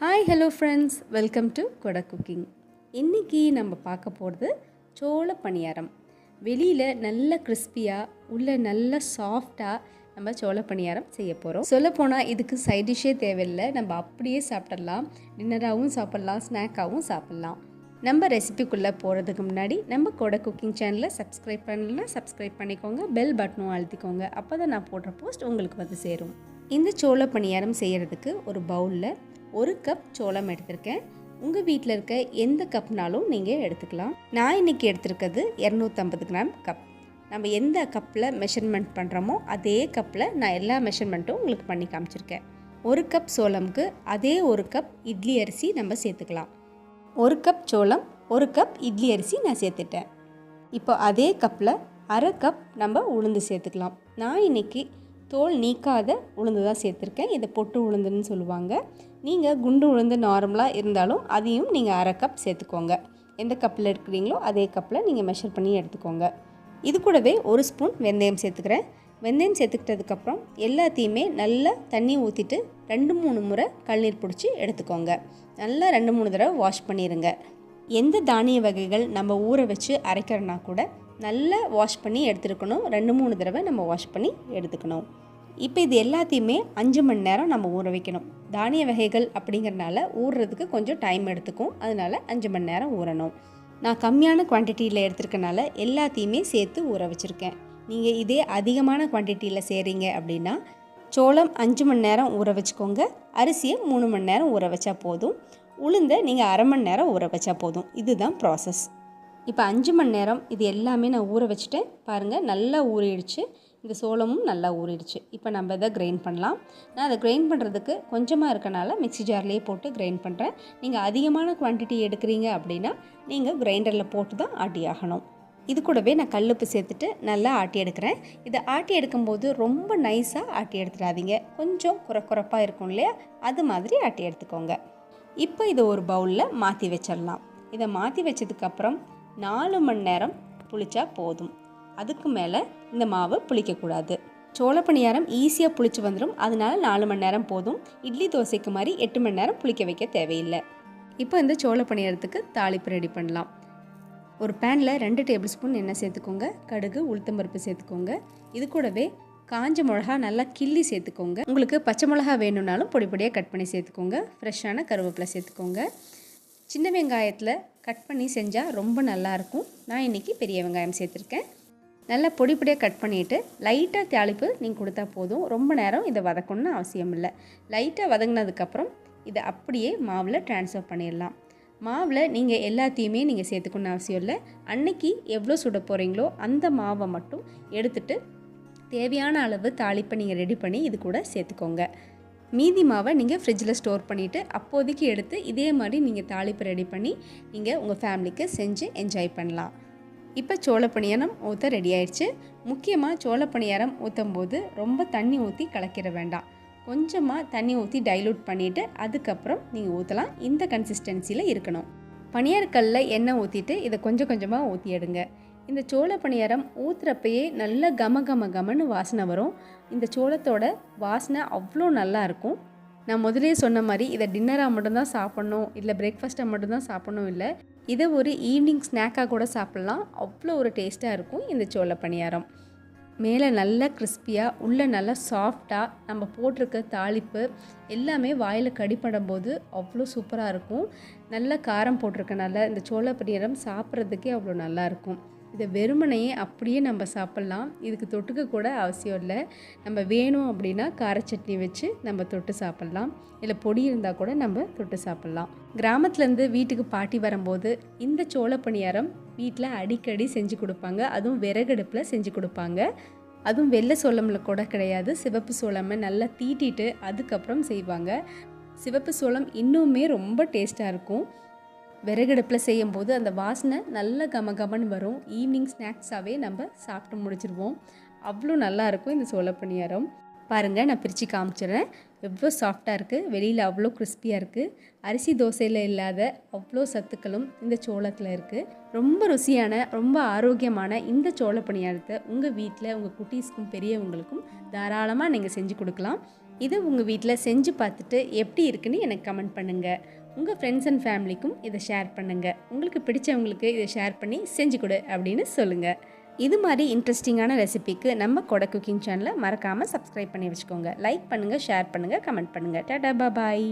Hi hello friends welcome to Kodai cooking இன்றைக்கி நம்ம பார்க்க போகிறது சோள பணியாரம். வெளியில் நல்ல கிறிஸ்பியாக உள்ள நல்ல சாஃப்டாக நம்ம சோள பணியாரம் செய்ய போகிறோம் சொல்லப்போனால் இதுக்கு சைட் டிஷ்ஷே தேவையில்லை. நம்ம அப்படியே சாப்பிடலாம். டின்னராகவும் சாப்பிட்லாம். ஸ்நாக்காகவும் சாப்பிட்லாம். நம்ம ரெசிபிக்குள்ளே போகிறதுக்கு முன்னாடி நம்ம கொடை குக்கிங் சேனலை சப்ஸ்கிரைப் பண்ணலாம் சப்ஸ்கிரைப் பண்ணிக்கோங்க. பெல் பட்டனும் அழுத்திக்கோங்க. அப்போ தான் நான் போடுற போஸ்ட் உங்களுக்கு வந்து சேரும். இந்த சோள பணியாரம் செய்கிறதுக்கு ஒரு பவுலில் ஒரு கப் சோளம் எடுத்திருக்கேன். உங்கள் வீட்டில் இருக்க எந்த கப்னாலும் நீங்கள் எடுத்துக்கலாம். நான் இன்றைக்கி எடுத்திருக்கிறது இரநூத்தம்பது கிராம் கப் நம்ம எந்த கப்பில் மெஷர்மெண்ட் பண்ணுறோமோ அதே கப்பில் நான் எல்லா மெஷர்மெண்ட்டும் உங்களுக்கு பண்ணி காமிச்சிருக்கேன். ஒரு கப் சோளம்க்கு அதே ஒரு கப் இட்லி அரிசி நம்ம சேர்த்துக்கலாம். ஒரு கப் சோளம் ஒரு கப் இட்லி அரிசி நான் சேர்த்துட்டேன். இப்போ அதே கப்பில் அரை கப் நம்ம உளுந்து சேர்த்துக்கலாம். நான் இன்றைக்கி தோல் நீக்காத உளுந்து தான் சேர்த்துருக்கேன். இதை பொட்டு உளுந்துன்னு சொல்லுவாங்க. நீங்கள் குண்டு உளுந்து நார்மலாக இருந்தாலும் அதையும் நீங்கள் அரை கப் சேர்த்துக்கோங்க. எந்த கப்பில் எடுக்கிறீங்களோ அதே கப்பில் நீங்கள் மெஷர் பண்ணி எடுத்துக்கோங்க. இது கூடவே ஒரு ஸ்பூன் வெந்தயம் சேர்த்துக்கிறேன். வெந்தயம் சேர்த்துக்கிட்டதுக்கப்புறம் எல்லாத்தையுமே நல்லா தண்ணி ஊற்றிட்டு ரெண்டு மூணு முறை கழுநீர் பிடிச்சி எடுத்துக்கோங்க. நல்லா ரெண்டு மூணு தடவை வாஷ் பண்ணிடுங்க எந்த தானிய வகைகள் நம்ம ஊற வச்சு அரைக்கிறோன்னா கூட நல்லா வாஷ் பண்ணி எடுத்துருக்கணும். ரெண்டு மூணு தடவை நம்ம வாஷ் பண்ணி எடுத்துக்கணும். இப்போ இது எல்லாத்தையுமே அஞ்சு மணி நேரம் நம்ம ஊற வைக்கணும். தானிய வகைகள் அப்படிங்கிறனால ஊறுறதுக்கு கொஞ்சம் டைம் எடுத்துக்கும். அதனால அஞ்சு மணி நேரம் ஊறணும். நான் கம்மியான குவான்டிட்டியில் எடுத்துருக்கனால எல்லாத்தையுமே சேர்த்து ஊற வச்சுருக்கேன். நீங்கள் இதே அதிகமான குவான்டிட்டியில் செய்கிறீங்க அப்படின்னா சோளம் அஞ்சு மணி நேரம் ஊற வச்சுக்கோங்க. அரிசியை மூணு மணி நேரம் ஊற வச்சா போதும். உளுந்தை நீங்கள் அரை மணி நேரம் ஊற வச்சா போதும். இதுதான் ப்ராசஸ் இப்போ அஞ்சு மணி நேரம் இது எல்லாமே நான் ஊற வச்சுட்டேன் பாருங்கள் நல்லா ஊறிடுச்சு. இந்த சோளமும் நல்லா ஊறிடுச்சு. இப்போ நம்ம இதை கிரைண்ட் பண்ணலாம். நான் அதை கிரைண்ட் பண்ணுறதுக்கு கொஞ்சமாக இருக்கனால மிக்ஸி ஜார்லேயே போட்டு கிரைண்ட் பண்ணுறேன் நீங்கள் அதிகமான குவான்டிட்டி எடுக்கிறீங்க அப்படின்னா நீங்கள் கிரைண்டரில் போட்டு தான் ஆட்டி ஆகணும். இது கூடவே நான் கல்லுப்பு சேர்த்துட்டு நல்லா ஆட்டி எடுக்கிறேன். இதை ஆட்டி எடுக்கும்போது ரொம்ப நைஸாக ஆட்டி எடுத்துடாதீங்க. கொஞ்சம் குறை குறைப்பாக இருக்கும் இல்லையா? அது மாதிரி ஆட்டி எடுத்துக்கோங்க. இப்போ இதை ஒரு பவுலில் மாற்றி வச்சிடலாம். இதை மாற்றி வச்சதுக்கப்புறம் நாலு மணி நேரம் புளிச்சா போதும். அதுக்கு மேலே இந்த மாவு புளிக்கக்கூடாது. சோள பணியாரம் ஈஸியாக புளிச்சு வந்துடும் அதனால நாலு மணி நேரம் போதும். இட்லி தோசைக்கு மாதிரி எட்டு மணி நேரம் புளிக்க வைக்க தேவையில்லை. இப்போ இந்த சோள பணியாரத்துக்கு தாளிப்பு ரெடி பண்ணலாம். ஒரு பேனில் ரெண்டு டேபிள் ஸ்பூன் எண்ணெய் சேர்த்துக்கோங்க. கடுகு உளுத்தம்பருப்பு சேர்த்துக்கோங்க. இது கூடவே காஞ்ச மிளகா நல்லா கிள்ளி சேர்த்துக்கோங்க. உங்களுக்கு பச்சை மிளகா வேணும்னாலும் பொடி பொடியாக கட் பண்ணி சேர்த்துக்கோங்க. ஃப்ரெஷ்ஷான கருவேப்பிலை சேர்த்துக்கோங்க. சின்ன வெங்காயத்தில் கட் பண்ணி செஞ்சால் ரொம்ப நல்லாயிருக்கும் நான் இன்றைக்கி பெரிய வெங்காயம் சேர்த்துருக்கேன். நல்லா பொடி பொடியாக கட் பண்ணிவிட்டு லைட்டாக தாளிப்பு நீங்கள் கொடுத்தா போதும். ரொம்ப நேரம் இதை வதக்கணும்னு அவசியம் இல்லை. லைட்டாக வதங்கினதுக்கப்புறம் இதை அப்படியே மாவில் ட்ரான்ஸ்ஃபர் பண்ணிடலாம். மாவில் நீங்கள் எல்லாத்தையுமே நீங்கள் சேர்த்துக்கணும்னு அவசியம் இல்லை. அன்னைக்கு எவ்வளோ சுட போகிறீங்களோ அந்த மாவை மட்டும் எடுத்துட்டு தேவையான அளவு தாளிப்பை நீங்கள் ரெடி பண்ணி இது கூட சேர்த்துக்கோங்க. மீதி மாவை நீங்கள் ஃப்ரிட்ஜில் ஸ்டோர் பண்ணிவிட்டு அப்போதைக்கு எடுத்து இதே மாதிரி நீங்கள் தாளிப்பு ரெடி பண்ணி நீங்கள் உங்கள் ஃபேமிலிக்கு செஞ்சு என்ஜாய் பண்ணலாம். இப்போ சோளப்பணியாரம் ஊற்ற ரெடி ஆயிடுச்சு. முக்கியமாக சோளப்பணியாரம் ஊற்றும் போது ரொம்ப தண்ணி ஊற்றி கலக்கிட வேண்டாம். கொஞ்சமாக தண்ணி ஊற்றி டைலூட் பண்ணிவிட்டு அதுக்கப்புறம் நீங்கள் ஊற்றலாம் இந்த கன்சிஸ்டன்சியில் இருக்கணும். பணியாரக்கல்லில் எண்ணெய் ஊற்றிட்டு இதை கொஞ்சம் கொஞ்சமாக ஊற்றி எடுங்க இந்த சோள பணியாரம் ஊற்றுறப்பயே நல்ல கம கம கமன்னு வாசனை வரும். இந்த சோளத்தோட வாசனை அவ்வளோ நல்லா இருக்கும். நான் முதலே சொன்ன மாதிரி இதை டின்னராக மட்டும்தான் சாப்பிட்ணும் இல்லை பிரேக்ஃபாஸ்ட்டாக மட்டும்தான் சாப்பிட்ணும் இல்லை இதை ஒரு ஈவினிங் ஸ்நாக்காக கூட சாப்பிட்லாம். அவ்வளோ ஒரு டேஸ்ட்டாக இருக்கும் இந்த சோள பணியாரம். மேலே நல்லா கிறிஸ்பியாக உள்ளே நல்லா சாஃப்டாக நம்ம போட்டிருக்க தாளிப்பு எல்லாமே வாயில் கடிப்படும் போது அவ்வளோ சூப்பராக இருக்கும். நல்ல காரம் போட்டிருக்கனால இந்த சோள பணியாரம் சாப்பிட்றதுக்கே அவ்வளோ நல்லாயிருக்கும் இதை வெறுமனையே அப்படியே நம்ம சாப்பிட்லாம். இதுக்கு தொட்டுக்க கூட அவசியம் இல்லை. நம்ம வேணும் அப்படின்னா கார சட்னி வச்சு நம்ம தொட்டு சாப்பிட்லாம். இல்லை பொடி இருந்தால் கூட நம்ம தொட்டு சாப்பிட்லாம். கிராமத்துலேருந்து வீட்டுக்கு பாட்டி வரும்போது இந்த சோள பணியாரம் வீட்டில் அடிக்கடி செஞ்சு கொடுப்பாங்க. அதுவும் விறகடுப்பில் செஞ்சு கொடுப்பாங்க. அதுவும் வெள்ளை சோளமில் கூட கிடையாது. சிவப்பு சோளமை நல்லா தீட்டிட்டு அதுக்கப்புறம் செய்வாங்க. சிவப்பு சோளம் இன்னுமே ரொம்ப டேஸ்ட்டாக இருக்கும். விறகடுப்பில் செய்யும்போது அந்த வாசனை நல்ல கம கமன்னு வரும். ஈவினிங் ஸ்நாக்ஸாகவே நம்ம சாப்பிட்டு முடிச்சிருவோம். அவ்வளோ நல்லா இருக்கும் இந்த சோள பணியாரம் பாருங்கள் நான் பிரித்து காமிச்சிடுறேன். எவ்வளோ சாஃப்டாக இருக்குது வெளியில் அவ்வளோ கிறிஸ்பியாக இருக்குது அரிசி தோசையில் இல்லாத அவ்வளோ சத்துக்களும் இந்த சோளத்தில் இருக்குது ரொம்ப ருசியான ரொம்ப ஆரோக்கியமான இந்த சோள பணியாரத்தை உங்கள் வீட்டில் உங்கள் குட்டீஸ்க்கும் பெரியவங்களுக்கும் தாராளமாக நீங்கள் செஞ்சு கொடுக்கலாம். இதை உங்கள் வீட்டில் செஞ்சு பார்த்துட்டு எப்படி இருக்குன்னு எனக்கு கமெண்ட் பண்ணுங்கள் உங்கள் ஃப்ரெண்ட்ஸ் அண்ட் ஃபேமிலிக்கும் இதை ஷேர் பண்ணுங்கள் உங்களுக்கு பிடிச்சவங்களுக்கு இதை ஷேர் பண்ணி செஞ்சு கொடு அப்படின்னு சொல்லுங்கள் இது மாதிரி இன்ட்ரெஸ்டிங்கான ரெசிபிக்கு நம்ம கொடை குக்கிங் சேனலை மறக்காமல் சப்ஸ்கிரைப் பண்ணி வச்சுக்கோங்க. லைக் பண்ணுங்கள் ஷேர் பண்ணுங்கள் கமெண்ட் பண்ணுங்கள் டாடா பாய்